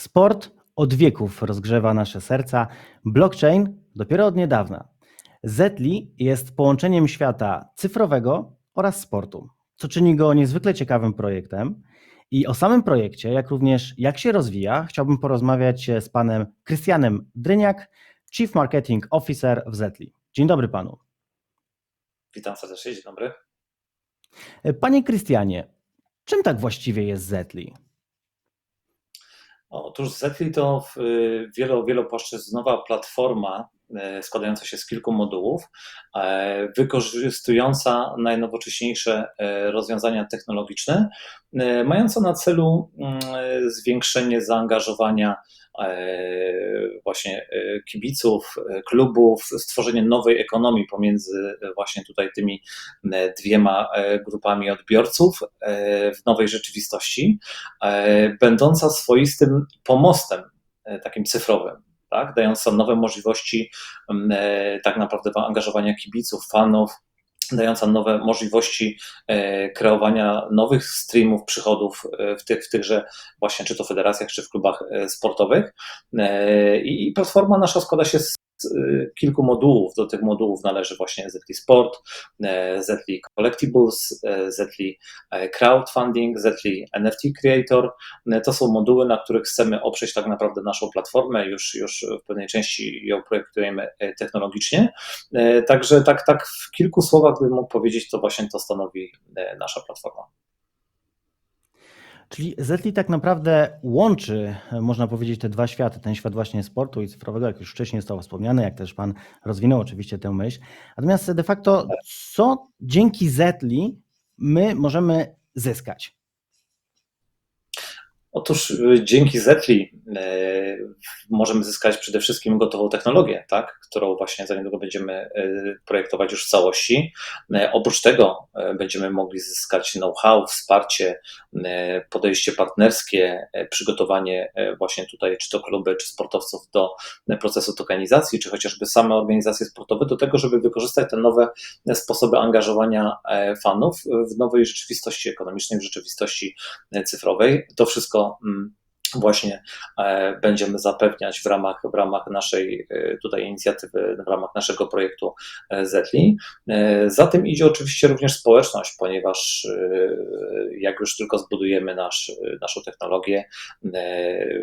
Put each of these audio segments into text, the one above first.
Sport od wieków rozgrzewa nasze serca, blockchain dopiero od niedawna. Zetli jest połączeniem świata cyfrowego oraz sportu, co czyni go niezwykle ciekawym projektem. I o samym projekcie, jak również jak się rozwija, chciałbym porozmawiać z panem Krystianem Dryniak, Chief Marketing Officer w Zetli. Dzień dobry panu. Witam serdecznie, dzień dobry. Panie Krystianie, czym tak właściwie jest Zetli? Otóż Zetli to y, wielo, wielopłaszczyznowa platforma składająca się z kilku modułów, e, wykorzystująca najnowocześniejsze e, rozwiązania technologiczne, e, mająca na celu mm, zwiększenie zaangażowania właśnie kibiców, klubów, stworzenie nowej ekonomii pomiędzy właśnie tutaj tymi dwiema grupami odbiorców w nowej rzeczywistości, będąca swoistym pomostem takim cyfrowym. Tak, dająca nowe możliwości tak naprawdę angażowania kibiców, fanów, dająca nowe możliwości e, kreowania nowych streamów, przychodów e, w, tych, w tychże właśnie czy to federacjach, czy w klubach e, sportowych. I platforma nasza składa się z kilku modułów. Do tych modułów należy właśnie Zetli Sport, e, Zetli Collectibles, e, Zetli e, Crowdfunding, Zetli NFT Creator. To są moduły, na których chcemy oprzeć tak naprawdę naszą platformę. Już, już w pewnej części ją projektujemy technologicznie. Także tak, tak w kilku słowach bym mógł powiedzieć, to właśnie to stanowi nasza platforma. Czyli Zetli tak naprawdę łączy, można powiedzieć, te dwa światy, ten świat właśnie sportu i cyfrowego, jak już wcześniej zostało wspomniane, jak też Pan rozwinął oczywiście tę myśl. Natomiast de facto, co dzięki Zetli my możemy zyskać? Otóż y, dzięki Zetli y, możemy zyskać przede wszystkim gotową technologię, tak, którą właśnie za niedługo będziemy y, projektować już w całości. Oprócz tego będziemy mogli zyskać know-how, wsparcie, podejście partnerskie, przygotowanie właśnie tutaj czy to kluby, czy sportowców do procesu tokenizacji, czy chociażby same organizacje sportowe do tego, żeby wykorzystać te nowe sposoby angażowania fanów w nowej rzeczywistości ekonomicznej, w rzeczywistości cyfrowej. To wszystko 嗯 właśnie e, będziemy zapewniać w ramach, w ramach naszej e, tutaj inicjatywy, w ramach naszego projektu e, Zetli. Za tym idzie oczywiście również społeczność, ponieważ jak już tylko zbudujemy nasz, naszą technologię,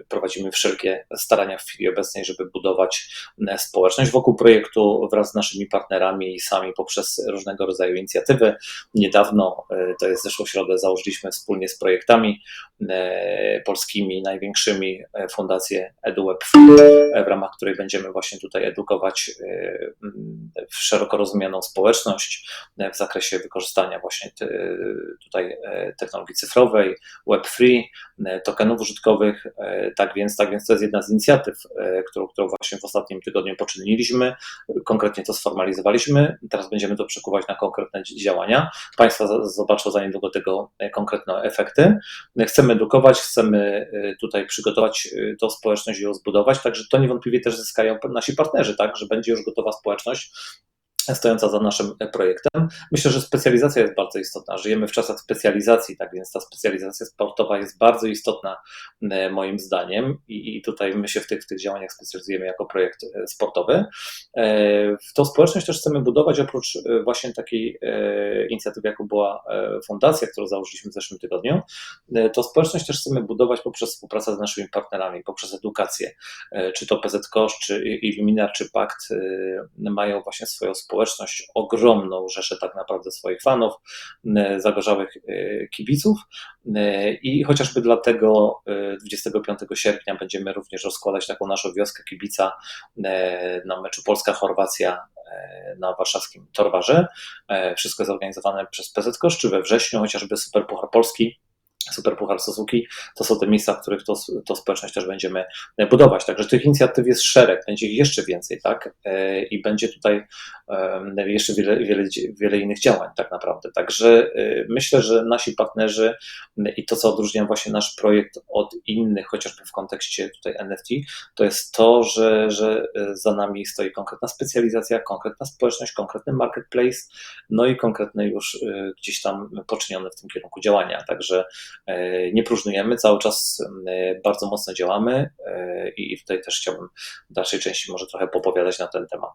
prowadzimy wszelkie starania w chwili obecnej, żeby budować społeczność wokół projektu wraz z naszymi partnerami i sami poprzez różnego rodzaju inicjatywy. Niedawno, to jest zeszłą środę, założyliśmy wspólnie z projektami polskimi, największymi e, fundację EduWeb, e, w ramach której będziemy właśnie tutaj edukować e, szeroko rozumianą społeczność w zakresie wykorzystania właśnie tutaj technologii cyfrowej, Web3, tokenów użytkowych. Tak więc, tak więc to jest jedna z inicjatyw, którą, którą właśnie w ostatnim tygodniu poczyniliśmy. Konkretnie to sformalizowaliśmy. Teraz będziemy to przekuwać na konkretne działania. Państwa zobaczą za niedługo tego konkretne efekty. Chcemy edukować, chcemy tutaj przygotować tą społeczność i ją zbudować, także to niewątpliwie też zyskają nasi partnerzy, tak, że będzie już gotowa społeczność, stojąca za naszym projektem. Myślę, że specjalizacja jest bardzo istotna. Żyjemy w czasach specjalizacji, tak więc ta specjalizacja sportowa jest bardzo istotna e, moim zdaniem i tutaj my się w tych, w tych działaniach specjalizujemy jako projekt e, sportowy. E, tą społeczność też chcemy budować oprócz właśnie takiej inicjatywy, jaką była fundacja, którą założyliśmy w zeszłym tygodniu, to społeczność też chcemy budować poprzez współpracę z naszymi partnerami, poprzez edukację, czy to PZKosz, czy Illuminar, czy Pakt mają właśnie swoją społeczność, społeczność ogromną rzeszę tak naprawdę swoich fanów, e, zagorzałych e, kibiców e, i chociażby dlatego 25 sierpnia będziemy również rozkładać taką naszą wioskę kibica na meczu Polska-Chorwacja na warszawskim Torwarze. Wszystko jest organizowane przez PZ Koszczy we wrześniu, chociażby Super Puchar Polski Super Puchar Suzuki, to są te miejsca, w których to, to społeczność też będziemy budować. Także tych inicjatyw jest szereg, będzie ich jeszcze więcej, tak? E, I będzie tutaj jeszcze wiele, wiele, wiele innych działań, tak naprawdę. Także e, myślę, że nasi partnerzy i to, co odróżnia właśnie nasz projekt od innych, chociażby w kontekście tutaj NFT, to jest to, że, że e, za nami stoi konkretna specjalizacja, konkretna społeczność, konkretny marketplace, no i konkretne już gdzieś tam poczynione w tym kierunku działania. Także e, nie próżnujemy, cały czas e, bardzo mocno działamy e, i tutaj też chciałbym w dalszej części może trochę popowiadać na ten temat.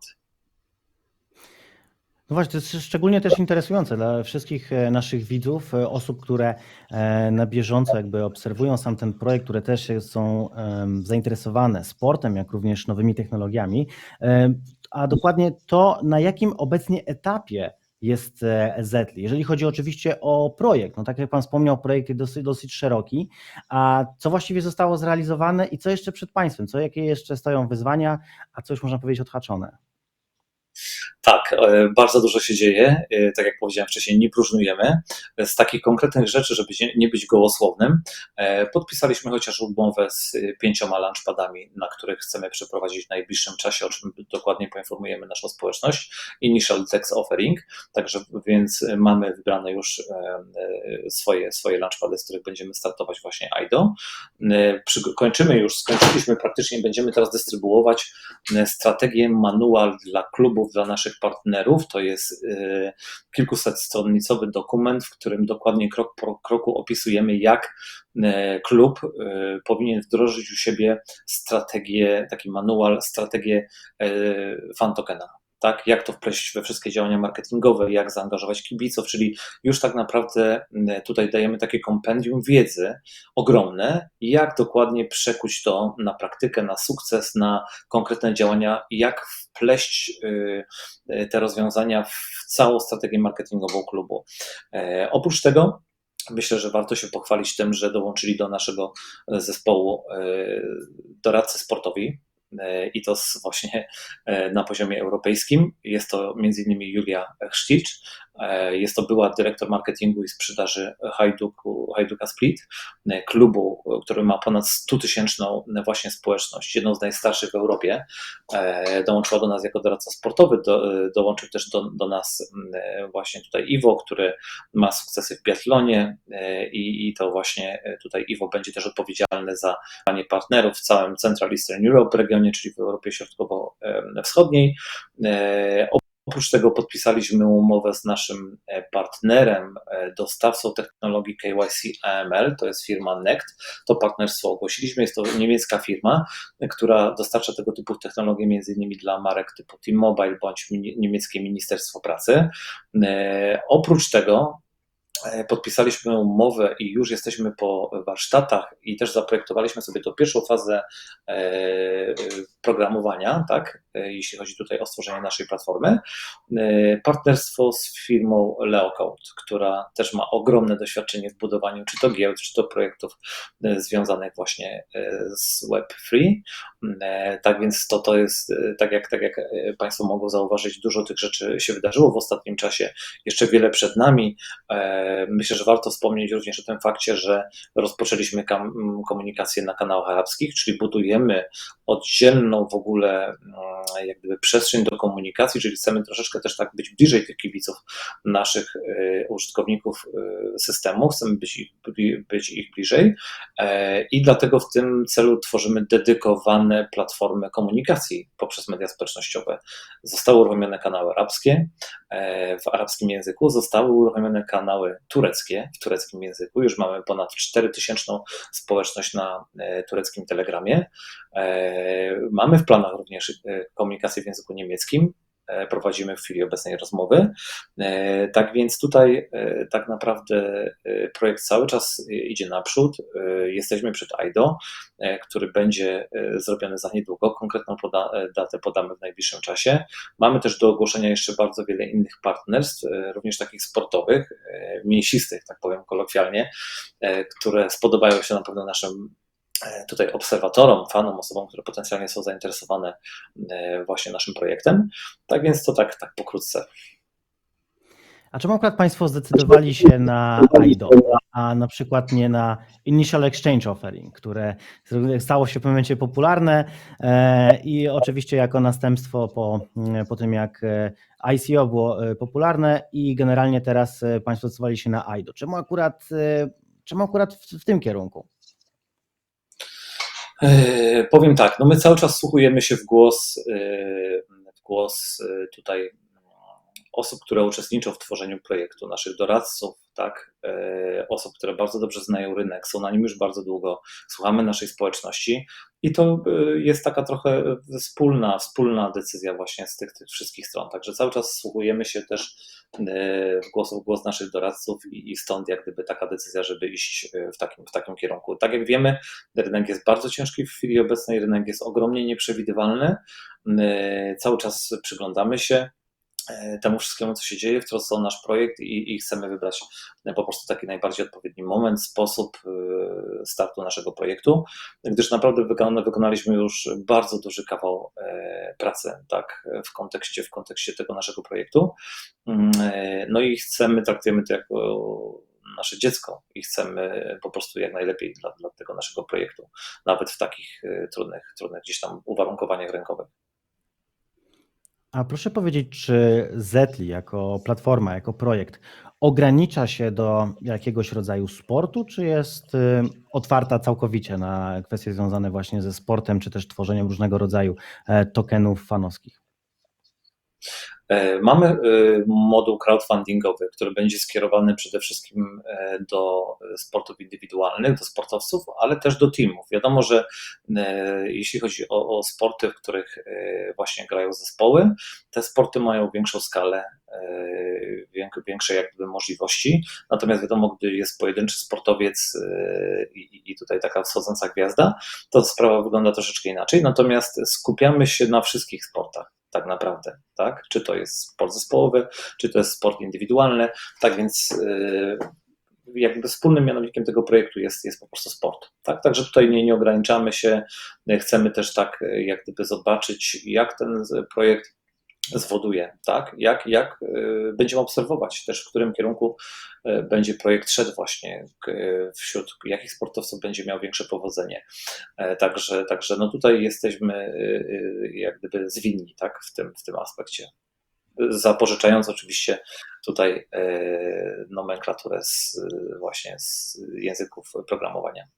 No właśnie, to jest szczególnie też interesujące dla wszystkich e, naszych widzów, e, osób, które e, na bieżąco jakby obserwują sam ten projekt, które też są zainteresowane sportem, jak również nowymi technologiami, a dokładnie to, na jakim obecnie etapie jest e, Zetli. Jeżeli chodzi oczywiście o projekt, no tak jak Pan wspomniał, projekt jest dosyć, dosyć szeroki, a co właściwie zostało zrealizowane i co jeszcze przed Państwem, co jakie jeszcze stoją wyzwania, a co już można powiedzieć odhaczone? Tak, e, bardzo dużo się dzieje. E, Tak jak powiedziałem wcześniej, nie próżnujemy. Z takich konkretnych rzeczy, żeby nie- być gołosłownym, e, podpisaliśmy chociaż umowę z pięcioma launchpadami, na których chcemy przeprowadzić w najbliższym czasie, o czym dokładnie poinformujemy naszą społeczność. Initial Text Offering, także więc mamy wybrane już swoje, swoje launchpady, z których będziemy startować właśnie IDO. Kończymy już, skończyliśmy praktycznie, będziemy teraz dystrybuować strategię manual dla klubów, dla naszych partnerów. To jest e, kilkuset stronnicowy dokument, w którym dokładnie krok po kroku opisujemy, jak e, klub e, powinien wdrożyć u siebie strategię, taki manual, strategię e, fan tokena. Tak, jak to wpleść we wszystkie działania marketingowe, jak zaangażować kibiców, czyli już tak naprawdę m, tutaj dajemy takie kompendium wiedzy ogromne, jak dokładnie przekuć to na praktykę, na sukces, na konkretne działania, jak wpleść y, y, te rozwiązania w całą strategię marketingową klubu. E, Oprócz tego myślę, że warto się pochwalić tym, że dołączyli do naszego zespołu e, doradcy sportowi. E, I to właśnie e, na poziomie europejskim. Jest to m.in. Julia Chrzcicz, jest to była dyrektor marketingu i sprzedaży Hajduku, Hajduka Split, e, klubu, e, który ma ponad 100 tysięczną właśnie społeczność, jedną z najstarszych w Europie. E, Dołączyła do nas jako doradca sportowy, do, e, dołączył też do, do nas e, właśnie tutaj Iwo, który ma sukcesy w biathlonie e, i, i to właśnie e, tutaj Iwo będzie też odpowiedzialny za panie partnerów w całym Central Eastern Europe regionie, czyli w Europie Środkowo-Wschodniej. Oprócz tego podpisaliśmy umowę z naszym e, partnerem, e, dostawcą technologii KYC AML, to jest firma NECT. To partnerstwo ogłosiliśmy, jest to niemiecka firma, e, która dostarcza tego typu technologie między innymi dla marek typu T-Mobile bądź niemieckie Ministerstwo Pracy. Oprócz tego podpisaliśmy umowę i już jesteśmy po warsztatach i też zaprojektowaliśmy sobie tą pierwszą fazę e, programowania, tak, e, jeśli chodzi tutaj o stworzenie naszej platformy. E, Partnerstwo z firmą Leocode, która też ma ogromne doświadczenie w budowaniu czy to giełd, czy to projektów e, związanych właśnie e, z Web3. E, Tak więc to, to jest, e, tak jak, tak jak e, Państwo mogą zauważyć, dużo tych rzeczy się wydarzyło w ostatnim czasie, jeszcze wiele przed nami. Myślę, że warto wspomnieć również o tym fakcie, że rozpoczęliśmy komunikację na kanałach arabskich, czyli budujemy oddzielną w ogóle mm, jak gdyby przestrzeń do komunikacji, czyli chcemy troszeczkę też tak być bliżej tych kibiców, naszych e, użytkowników e, systemu, chcemy być ich, być ich bliżej e, i dlatego w tym celu tworzymy dedykowane platformy komunikacji poprzez media społecznościowe. Zostały uruchomione kanały arabskie e, w arabskim języku, zostały uruchomione kanały tureckie w tureckim języku. Już mamy ponad 4000 społeczność na e, tureckim telegramie. E, Mamy w planach również e, komunikację w języku niemieckim. E, Prowadzimy w chwili obecnej rozmowy. E, Tak więc tutaj e, tak naprawdę projekt cały czas idzie naprzód. Jesteśmy przed IDO, e, który będzie zrobiony za niedługo. Konkretną poda- datę podamy w najbliższym czasie. Mamy też do ogłoszenia jeszcze bardzo wiele innych partnerstw, również takich sportowych, mięsistych, tak powiem kolokwialnie, które spodobają się na pewno naszym tutaj obserwatorom, fanom, osobom, które potencjalnie są zainteresowane e, właśnie naszym projektem. Tak więc to tak, tak pokrótce. A czemu akurat Państwo zdecydowali się na IDO, a na przykład nie na Initial Exchange Offering, które stało się w pewnym momencie popularne e, i oczywiście jako następstwo po, mm, po tym, jak e, ICO było e, popularne i generalnie teraz e, Państwo zdecydowali się na IDO. Czemu akurat, e, czemu akurat w, w tym kierunku? E, Powiem tak, no my cały czas słuchujemy się w głos, e, w głos e, tutaj osób, które uczestniczą w tworzeniu projektu, naszych doradców, tak, e, osób, które bardzo dobrze znają rynek, są na nim już bardzo długo, słuchamy naszej społeczności i to e, jest taka trochę wspólna, wspólna decyzja właśnie z tych, tych wszystkich stron. Także cały czas słuchujemy się też e, w głos, w głos naszych doradców i, i stąd jak gdyby taka decyzja, żeby iść w takim, w takim kierunku. Tak jak wiemy, rynek jest bardzo ciężki w chwili obecnej, rynek jest ogromnie nieprzewidywalny. Cały czas przyglądamy się temu wszystkiemu, co się dzieje w trosce o nasz projekt i, i, chcemy wybrać e, po prostu taki najbardziej odpowiedni moment, sposób e, startu naszego projektu, gdyż naprawdę wykonaliśmy już bardzo duży kawał pracy tak, w, kontekście, w kontekście tego naszego projektu. Mm, no i chcemy, traktujemy to jako nasze dziecko i chcemy po prostu jak najlepiej dla, dla tego naszego projektu, nawet w takich trudnych, trudnych gdzieś tam uwarunkowaniach rynkowych. A proszę powiedzieć, czy Zetli jako platforma, jako projekt ogranicza się do jakiegoś rodzaju sportu, czy jest y, otwarta całkowicie na kwestie związane właśnie ze sportem, czy też tworzeniem różnego rodzaju e, tokenów fanowskich? E, mamy e, moduł crowdfundingowy, który będzie skierowany przede wszystkim e, do sportów indywidualnych, do sportowców, ale też do teamów. Wiadomo, że jeśli chodzi o, o sporty, w których właśnie grają zespoły, te sporty mają większą skalę, większe jakby możliwości. Natomiast wiadomo, gdy jest pojedynczy sportowiec i, i tutaj taka wschodząca gwiazda, to sprawa wygląda troszeczkę inaczej. Natomiast skupiamy się na wszystkich sportach tak naprawdę, tak? Czy to jest sport zespołowy, czy to jest sport indywidualny, tak więc y, jakby wspólnym mianownikiem tego projektu jest, jest po prostu sport. Tak? Także tutaj nie, nie ograniczamy się, chcemy też tak jak gdyby zobaczyć, jak ten projekt zwoduje, tak? jak, jak y, będziemy obserwować też, w którym kierunku y, będzie projekt szedł właśnie, wśród jakich sportowców będzie miał większe powodzenie. E, także, także no tutaj jesteśmy y, jak gdyby zwinni tak? w, tym, w tym aspekcie. Zapożyczając oczywiście tutaj e, nomenklaturę z, właśnie z języków programowania.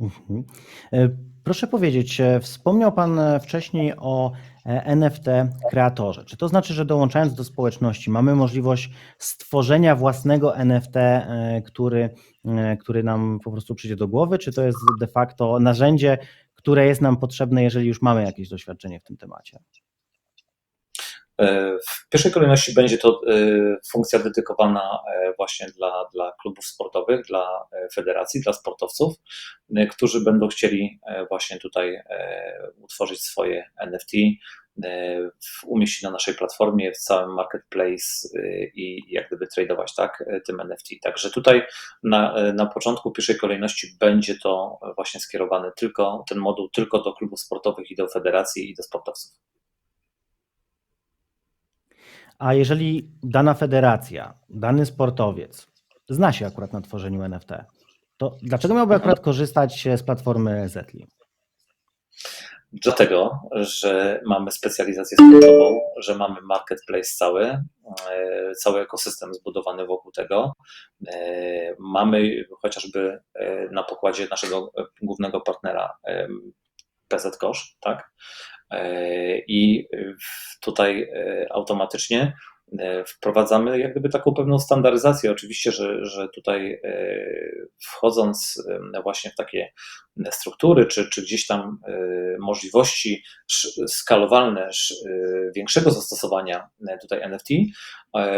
Mhm. E, proszę powiedzieć, wspomniał Pan wcześniej o E, NFT kreatorze. Czy to znaczy, że dołączając do społeczności mamy możliwość stworzenia własnego NFT, e, który, e, który nam po prostu przyjdzie do głowy, czy to jest de facto narzędzie, które jest nam potrzebne, jeżeli już mamy jakieś doświadczenie w tym temacie? W pierwszej kolejności będzie to funkcja dedykowana właśnie dla, dla klubów sportowych, dla federacji, dla sportowców, którzy będą chcieli właśnie tutaj utworzyć swoje NFT, umieścić na naszej platformie, w całym marketplace i jak gdyby tradować tak, tym NFT. Także tutaj na, na początku pierwszej kolejności będzie to właśnie skierowane tylko, ten moduł tylko do klubów sportowych i do federacji i do sportowców. A jeżeli dana federacja, dany sportowiec zna się akurat na tworzeniu NFT, to dlaczego miałby akurat korzystać z platformy Zetli? Dlatego, że mamy specjalizację sportową, że mamy marketplace cały, e, cały ekosystem zbudowany wokół tego. E, mamy chociażby e, na pokładzie naszego głównego partnera PZ Kosz, tak? I tutaj automatycznie E, wprowadzamy jak gdyby taką pewną standaryzację. Oczywiście, że, że tutaj e, wchodząc właśnie w takie struktury, czy, czy gdzieś tam e, możliwości skalowalne większego zastosowania tutaj NFT,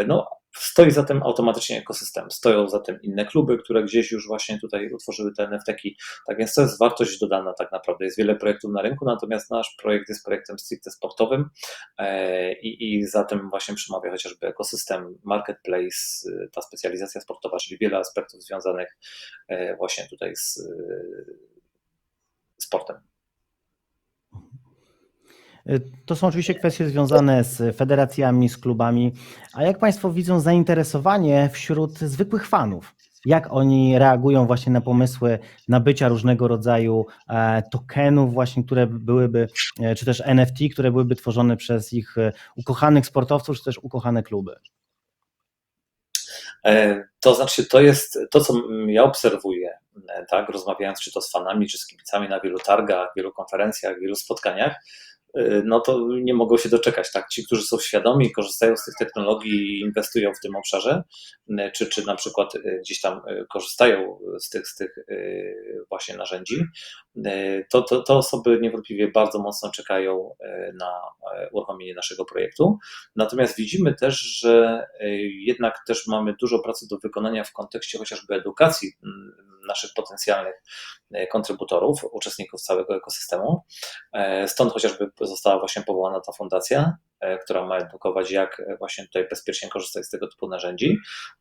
no Stoi za tym automatycznie ekosystem, stoją za tym inne kluby, które gdzieś już właśnie tutaj utworzyły te NFT-ki. Tak więc to jest wartość dodana tak naprawdę. Jest wiele projektów na rynku, natomiast nasz projekt jest projektem stricte sportowym e, i, i za tym właśnie przemawia chociażby ekosystem, marketplace, ta specjalizacja sportowa, czyli wiele aspektów związanych e, właśnie tutaj z sportem. Y, to są oczywiście kwestie związane z federacjami, z klubami. A jak Państwo widzą zainteresowanie wśród zwykłych fanów? Jak oni reagują właśnie na pomysły nabycia różnego rodzaju e, tokenów, właśnie, które byłyby, e, czy też NFT, które byłyby tworzone przez ich e, ukochanych sportowców, czy też ukochane kluby? To znaczy, to jest to, co ja obserwuję, tak, rozmawiając czy to z fanami, czy z kibicami na wielu targach, wielu konferencjach, wielu spotkaniach, no to nie mogą się doczekać, tak? Ci, którzy są świadomi, korzystają z tych technologii i inwestują w tym obszarze, y, czy, czy na przykład y, gdzieś tam y, korzystają z tych, z tych y, właśnie narzędzi, y, to, to, to osoby niewątpliwie bardzo mocno czekają y, na y, uruchomienie naszego projektu. Natomiast widzimy też, że y, jednak też mamy dużo pracy do wykonania w kontekście chociażby edukacji mm, naszych potencjalnych y, kontrybutorów, uczestników całego ekosystemu. E, Stąd chociażby została właśnie powołana ta fundacja, e, która ma edukować, jak e, właśnie tutaj bezpiecznie korzystać z tego typu narzędzi.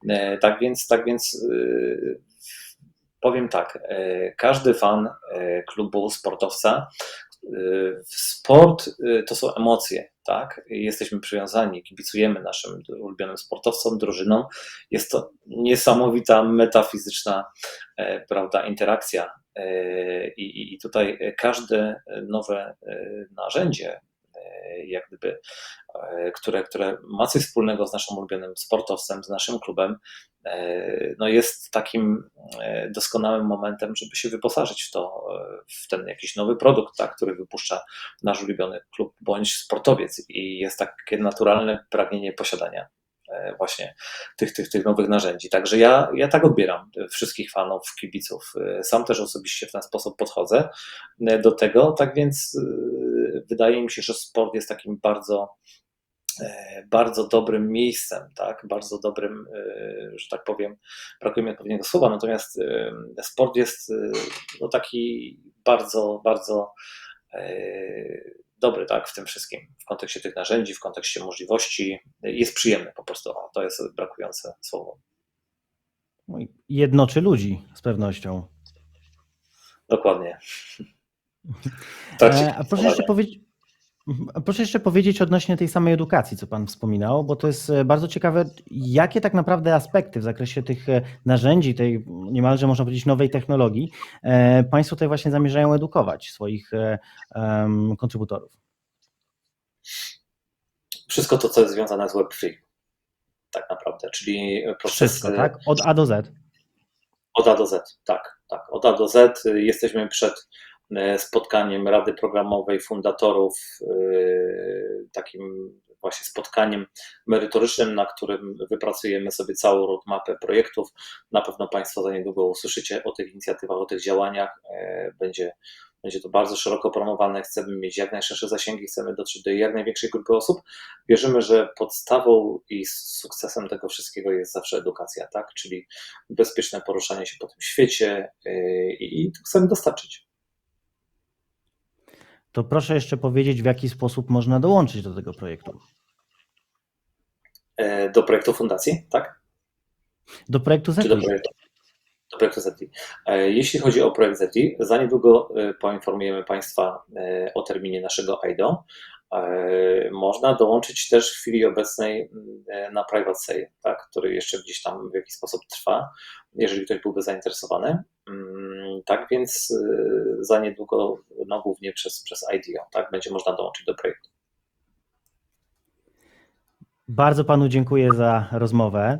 E, Tak więc, tak więc powiem tak, e, każdy fan e, klubu sportowca, e, sport e, to są emocje, tak? Jesteśmy przywiązani, kibicujemy naszym ulubionym sportowcom, drużynom. Jest to niesamowita metafizyczna e, prawda, interakcja E, I, i- tutaj każde nowe e, narzędzie, e, jak gdyby, e, które, które ma coś wspólnego z naszym ulubionym sportowcem, z naszym klubem, e, no jest takim e, doskonałym momentem, żeby się wyposażyć w to, w ten jakiś nowy produkt, tak, który wypuszcza nasz ulubiony klub bądź sportowiec i jest takie naturalne pragnienie posiadania właśnie tych, tych, tych nowych narzędzi. Także ja, ja tak odbieram wszystkich fanów, kibiców. E, Sam też osobiście w ten sposób podchodzę e, do tego, tak więc e, wydaje mi się, że sport jest takim bardzo e, bardzo dobrym miejscem, tak, bardzo dobrym, e, że tak powiem, brakuje mi odpowiedniego słowa, natomiast e, sport jest e, no, taki bardzo, bardzo e, dobry, tak, w tym wszystkim, w kontekście tych narzędzi, w kontekście możliwości, jest przyjemny po prostu, to jest brakujące słowo. No Jednoczy ludzi z pewnością. Dokładnie. Tak A proszę jeszcze powiedzieć. Mhm, Proszę jeszcze powiedzieć odnośnie tej samej edukacji, co Pan wspominał, bo to jest e, bardzo ciekawe, jakie tak naprawdę aspekty w zakresie tych e, narzędzi, tej niemalże można powiedzieć nowej technologii, e, Państwo tutaj właśnie zamierzają edukować swoich kontrybutorów. Wszystko to, co jest związane z Web3, tak naprawdę, czyli procesy Wszystko, tak? Od A do Z. od A do Z, tak, tak, od A do Z. Jesteśmy przed spotkaniem Rady Programowej Fundatorów, e, takim właśnie spotkaniem merytorycznym, na którym wypracujemy sobie całą roadmapę projektów. Na pewno Państwo za niedługo usłyszycie o tych inicjatywach, o tych działaniach. E, Będzie, będzie to bardzo szeroko promowane. Chcemy mieć jak najszersze zasięgi, chcemy dotrzeć do jak największej grupy osób. Wierzymy, że podstawą i sukcesem tego wszystkiego jest zawsze edukacja, tak? Czyli bezpieczne poruszanie się po tym świecie i, i to chcemy dostarczyć. To proszę jeszcze powiedzieć, w jaki sposób można dołączyć do tego projektu. E, Do projektu fundacji, tak? Do projektu Czy do ZETI. projektu, do projektu ZETI. E, Jeśli chodzi o projekt ZETI, za niedługo e, poinformujemy Państwa o terminie naszego IDO. E, Można dołączyć też w chwili obecnej m, e, na private sale, tak, który jeszcze gdzieś tam w jakiś sposób trwa, jeżeli ktoś byłby zainteresowany. Mm, Tak więc e, za niedługo, no głównie przez, przez IDO, tak, będzie można dołączyć do projektu. Bardzo panu dziękuję za rozmowę.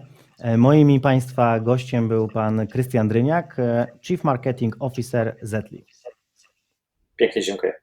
Moim i państwa gościem był pan Krystian Dryniak, Chief Marketing Officer Zetli. Pięknie dziękuję.